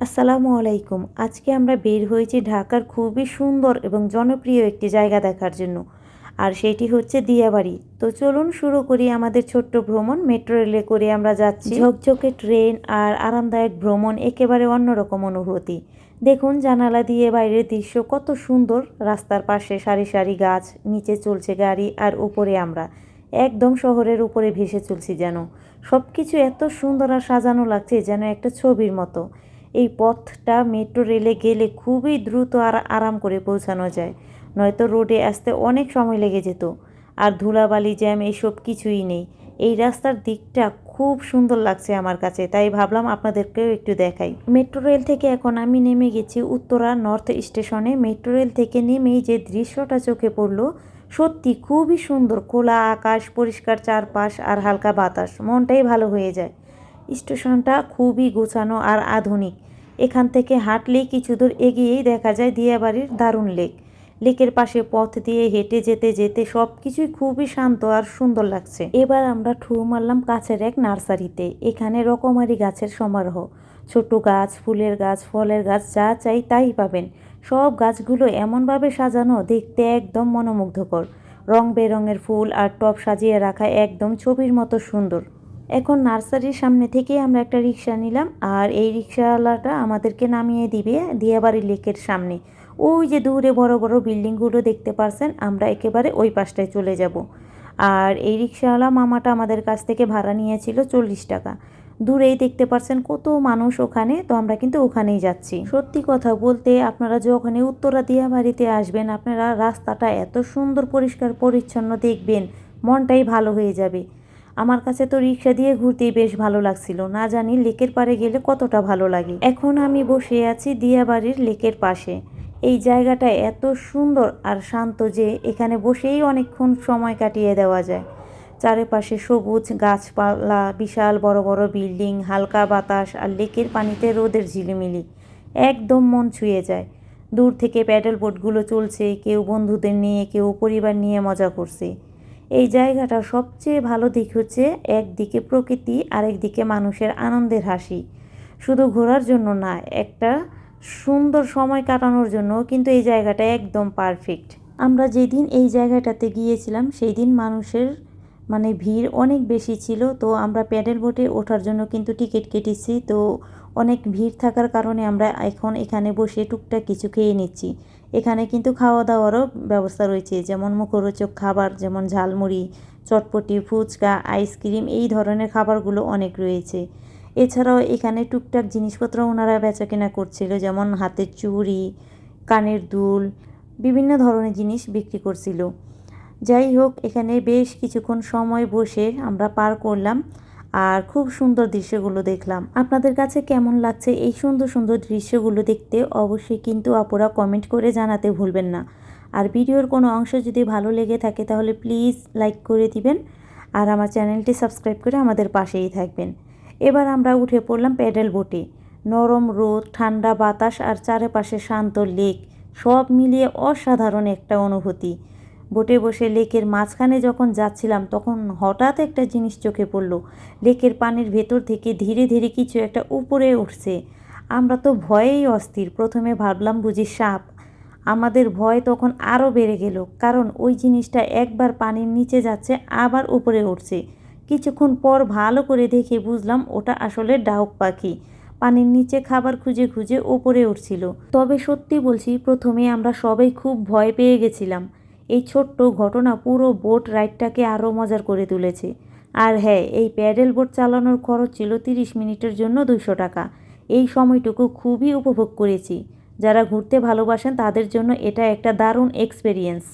আসসালামু আলাইকুম। আজকে আমরা বের হয়েছি ঢাকার খুবই সুন্দর এবং জনপ্রিয় একটি জায়গা দেখার জন্য, আর সেটি হচ্ছে দিয়াবাড়ি। তো চলুন শুরু করি আমাদের ছোট্ট ভ্রমণ। মেট্রো রেলে করে আমরা যাচ্ছি। ঝকঝকে ট্রেন আর আরামদায়ক ভ্রমণ একেবারে অন্যরকম অনুভূতি। দেখুন জানালা দিয়ে বাইরের দৃশ্য কত সুন্দর। রাস্তার পাশে সারি সারি গাছ, নিচে চলছে গাড়ি আর উপরে আমরা। একদম শহরের উপরে ভেসে চলছি যেন। সব কিছু এত সুন্দর আর সাজানো লাগছে যেন একটা ছবির মতো। এই পথটা মেট্রো রেলে গেলে খুবই দ্রুত আর আরাম করে পৌঁছানো যায়। নয়তো রোডে আসতে অনেক সময় লেগে যেত। আর ধুলাবালি জ্যাম এইসব কিছুই নেই। এই রাস্তার দিকটা খুব সুন্দর লাগছে আমার কাছে, তাই ভাবলাম আপনাদেরকেও একটু দেখাই। মেট্রো রেল থেকে এখন আমি নেমে গেছি উত্তরা নর্থ স্টেশনে। মেট্রো রেল থেকে নেমেই যে দৃশ্যটা চোখে পড়ল, সত্যি খুবই সুন্দর। খোলা আকাশ, পরিষ্কার চারপাশ আর হালকা বাতাস, মনটাই ভালো হয়ে যায়। স্টেশনটা খুবই গোছানো আর আধুনিক। এখান থেকে হাঁটলেই কিছু দূর এগিয়েই দেখা যায় দিয়াবাড়ির দারুণ লেক। লেকের পাশে পথ দিয়ে হেঁটে যেতে যেতে সব কিছুই খুবই শান্ত আর সুন্দর লাগছে। এবার আমরা ঠু মারলাম কাছের এক নার্সারিতে। এখানে রকমারি গাছের সমারোহ। ছোট গাছ, ফুলের গাছ, ফলের গাছ, যা চাই তাই পাবেন। সব গাছগুলো এমনভাবে সাজানো দেখতে একদম মনোমুগ্ধকর। রং বেরঙের ফুল আর টব সাজিয়ে রাখা একদম ছবির মতো সুন্দর। এখন নার্সারির সামনে থেকে আমরা একটা রিক্সা নিলাম আর এই রিক্সাওয়ালাটা আমাদেরকে নামিয়ে দিবে দিয়াবাড়ি লেকের সামনে। ওই যে দূরে বড় বড় বিল্ডিংগুলো দেখতে পারছেন, আমরা একেবারে ওই পাশটায় চলে যাব। আর এই রিক্সাওয়ালা মামাটা আমাদের কাছ থেকে ভাড়া নিয়েছিল চল্লিশ টাকা। দূরেই দেখতে পারছেন কত মানুষ ওখানে, তো আমরা কিন্তু ওখানেই যাচ্ছি। সত্যি কথা বলতে আপনারা যখনই উত্তরা দিয়া বাড়িতে আসবেন, আপনারা রাস্তাটা এত সুন্দর, পরিষ্কার, পরিচ্ছন্ন দেখবেন, মনটাই ভালো হয়ে যাবে। আমার কাছে তো রিক্সা দিয়ে ঘুরতেই বেশ ভালো লাগছিল। না জানি লেকের পাড়ে গেলে কতটা ভালো লাগে। এখন আমি বসে আছি দিয়াবাড়ির লেকের পাশে। এই জায়গাটা এত সুন্দর আর শান্ত যে এখানে বসেই অনেকক্ষণ সময় কাটিয়ে দেওয়া যায়। চারিপাশে সবুজ গাছপালা, বিশাল বড় বড় বিল্ডিং, হালকা বাতাস আর লেকের পানিতে রোদের ঝিলিমিলি। একদম মন ছুঁয়ে যায়। দূর থেকে প্যাডেল বোটগুলো চলছে, কেউ বন্ধুদের নিয়ে, কেউ পরিবার নিয়ে মজা করছে। এই জায়গাটার সবচেয়ে ভালো দিক হচ্ছে একদিকে প্রকৃতি, আরেকদিকে মানুষের আনন্দের হাসি। শুধু ঘোরার জন্য না, একটা সুন্দর সময় কাটানোর জন্য কিন্তু এই জায়গাটা একদম পারফেক্ট আমরা যেদিন এই জায়গাটাতে গিয়েছিলাম সেই দিন মানুষের মানে ভিড় অনেক বেশি ছিল। তো আমরা প্যাডেল বোটে ওঠার জন্য কিন্তু টিকিট কেটেছি। তো অনেক ভিড় থাকার কারণে আমরা এখন এখানে বসে টুকটাক কিছু খেয়ে নিচ্ছি। এখানে কিন্তু খাওয়া দাওয়ারও ব্যবস্থা রয়েছে, যেমন মুখরোচক খাবার, যেমন ঝালমুড়ি, চটপটি, ফুচকা, আইসক্রিম, এই ধরনের খাবারগুলো অনেক রয়েছে। এছাড়াও এখানে টুকটাক জিনিসপত্র ওনারা বেচা কেনা করছিল, যেমন হাতের চুড়ি, কানের দুল, বিভিন্ন ধরনের জিনিস বিক্রি করছিল। যাই হোক, এখানে বেশ কিছুক্ষণ সময় বসে আমরা পার করলাম। আর খুব সুন্দর দৃশ্যগুলো দেখলাম। আপনাদের কাছে কেমন লাগছে এই সুন্দর সুন্দর দৃশ্যগুলো দেখতে অবশ্যই কিন্তু আপুরা কমেন্ট করে জানাতে ভুলবেন না। আর ভিডিওর কোনো অংশ যদি ভালো লেগে থাকে তাহলে প্লিজ লাইক করে দিবেন আর আমার চ্যানেলটি সাবস্ক্রাইব করে আমাদের পাশেই থাকবেন। এবার আমরা উঠে পড়লাম প্যাডেল বোটে নরম রোদ, ঠান্ডা বাতাস আর চারপাশে শান্ত লেক সব মিলিয়ে অসাধারণ একটা অনুভূতি। বোটে বসে লেকের মাঝখানে যখন যাচ্ছিলাম, তখন হঠাৎ একটা জিনিস চোখে পড়ল। লেকের পানির ভেতর থেকে ধীরে ধীরে কিছু একটা উপরে উঠছে। আমরা তো ভয়েই অস্থির। প্রথমে ভাবলাম, বুঝি সাপ। আমাদের ভয় তখন আরও বেড়ে গেল, কারণ ওই জিনিসটা একবার পানির নিচে যাচ্ছে, আবার উপরে উঠছে। কিছুক্ষণ পর ভালো করে দেখে বুঝলাম, ওটা আসলে ডাউক পাখি। পানির নিচে খাবার খুঁজে খুঁজে ওপরে উঠছিল। তবে সত্যি বলছি, প্রথমে আমরা সবাই খুব ভয় পেয়ে গেছিলাম। এই ছোট্ট ঘটনা পুরো বোট রাইডটাকে আরও মজার করে তুলেছে। আর হ্যাঁ এই প্যাডেল বোট চালানোর খরচ ছিল তিরিশ মিনিটের জন্য দুশো টাকা। এই সময়টুকু খুবই উপভোগ করেছি। যারা ঘুরতে ভালোবাসেন তাদের জন্য এটা একটা দারুণ এক্সপেরিয়েন্স